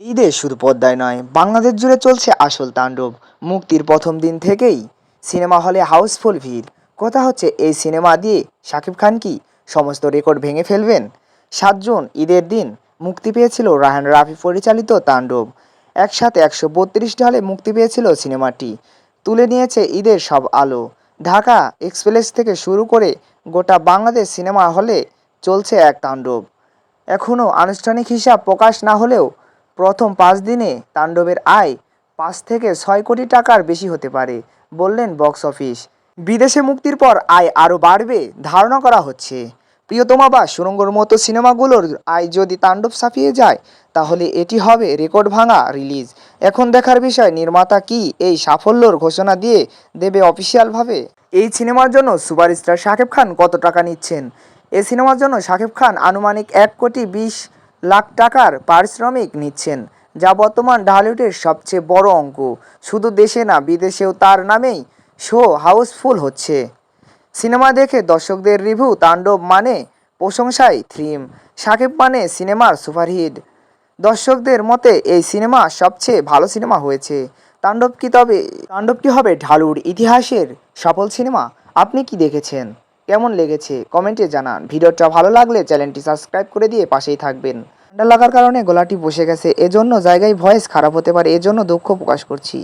ঈদে শুধু পদ্মায় নয়, বাংলাদেশ জুড়ে চলছে আসল তাণ্ডব। মুক্তির প্রথম দিন থেকেই সিনেমা হলে হাউসফুল ভিড়। কথা হচ্ছে, এই সিনেমা দিয়ে শাকিব খান কি সমস্ত রেকর্ড ভেঙে ফেলবেন? সাত জুন, ঈদের দিন, মুক্তি পেয়েছিল রাহান রাফি পরিচালিত তাণ্ডব। একসাথে একশো বত্রিশটি হলে মুক্তি পেয়েছিল সিনেমাটি। তুলে নিয়েছে ঈদের সব আলো। ঢাকা এক্সপ্রেস থেকে শুরু করে গোটা বাংলাদেশ সিনেমা হলে চলছে এক তাণ্ডব। এখনও আনুষ্ঠানিক হিসাব প্রকাশ না হলেও প্রথম পাঁচ দিনে তাণ্ডবের আয় পাঁচ থেকে ছয় কোটি টাকার বেশি হতে পারে, বললেন বক্স অফিস। বিদেশে মুক্তির পর আয় আরও বাড়বে ধারণা করা হচ্ছে। প্রিয়তমা বা সুরঙ্গর মতো সিনেমাগুলোর আয় যদি তাণ্ডব ছাপিয়ে যায়, তাহলে এটি হবে রেকর্ড ভাঙা রিলিজ। এখন দেখার বিষয়, নির্মাতা কি এই সাফল্যর ঘোষণা দিয়ে দেবে অফিসিয়ালভাবে? এই সিনেমার জন্য সুপারস্টার শাকিব খান কত টাকা নিচ্ছেন? এই সিনেমার জন্য শাকিব খান আনুমানিক এক কোটি বিশ লাখ টাকার পারিশ্রমিক নিচ্ছেন, যা বর্তমান ঢালিউডের সবচেয়ে বড় অঙ্ক। শুধু দেশে না, বিদেশেও তার নামেই শো হাউসফুল হচ্ছে। সিনেমা দেখে দর্শকদের রিভিউ, তাণ্ডব মানে প্রশংসায় থ্রিম সাকিব মানে সিনেমার সুপারহিট। দর্শকদের মতে, এই সিনেমা সবচেয়ে ভালো সিনেমা হয়েছে। তাণ্ডব কি তবে, তাণ্ডব কি হবে ঢালুর ইতিহাসের সফল সিনেমা? আপনি কি দেখেছেন? কেমন লেগেছে কমেন্টে জানান। ভিডিওটা ভালো লাগলে চ্যানেলটি সাবস্ক্রাইব করে দিয়ে পাশেই থাকবেন। ঠান্ডা লাগার কারণে গলাটি বসে গেছে, এজন্য জায়গায় ভয়েস খারাপ হতে পারে, এজন্য দুঃখ প্রকাশ করছি।